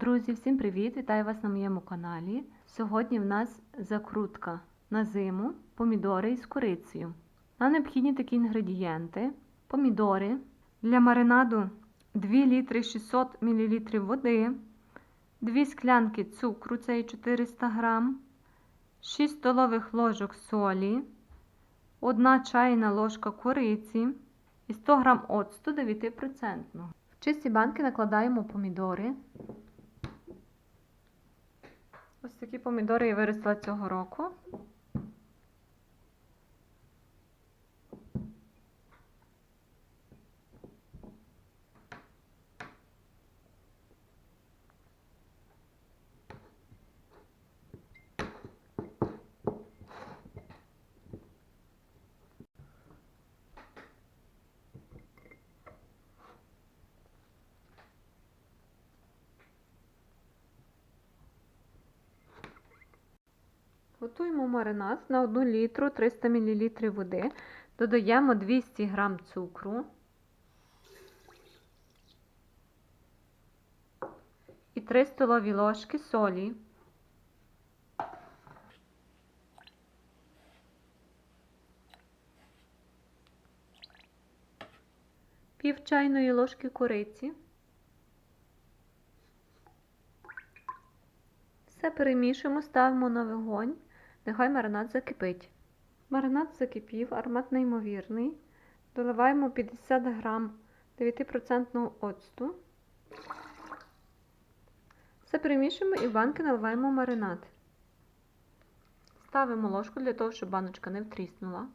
Друзі, всім привіт! Вітаю вас на моєму каналі. Сьогодні в нас закрутка на зиму, помідори із курицею. Нам необхідні такі інгредієнти: помідори для маринаду 2 літри 600 мл води, 2 склянки цукру, це 400 г, 6 столових ложок солі, 1 чайна ложка кориці і 100 г оцту 9%. В чисті банки накладаємо помідори. Ось такі помідори я виростила цього року. Готуємо маринад на 1 літру 300 мл води. Додаємо 200 г цукру і 3 столові ложки солі. Пів чайної ложки кориці. Все перемішуємо, ставимо на вогонь, нехай маринад закипить. Маринад закипів, аромат неймовірний. Доливаємо 50 грам 9% оцту. Все перемішуємо і в банки наливаємо маринад. Ставимо ложку для того, щоб баночка не втріснула.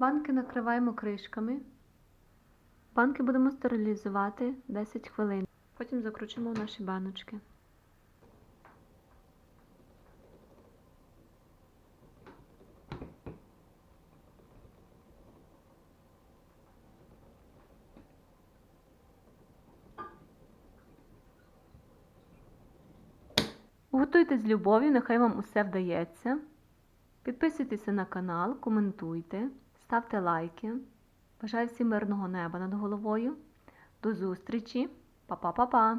Банки накриваємо кришками. Банки будемо стерилізувати 10 хвилин. Потім закручуємо в наші баночки. Готуйте з любов'ю, нехай вам усе вдається. Підписуйтеся на канал, коментуйте, ставте лайки. Бажаю всім мирного неба над головою. До зустрічі! Па-па-па-па!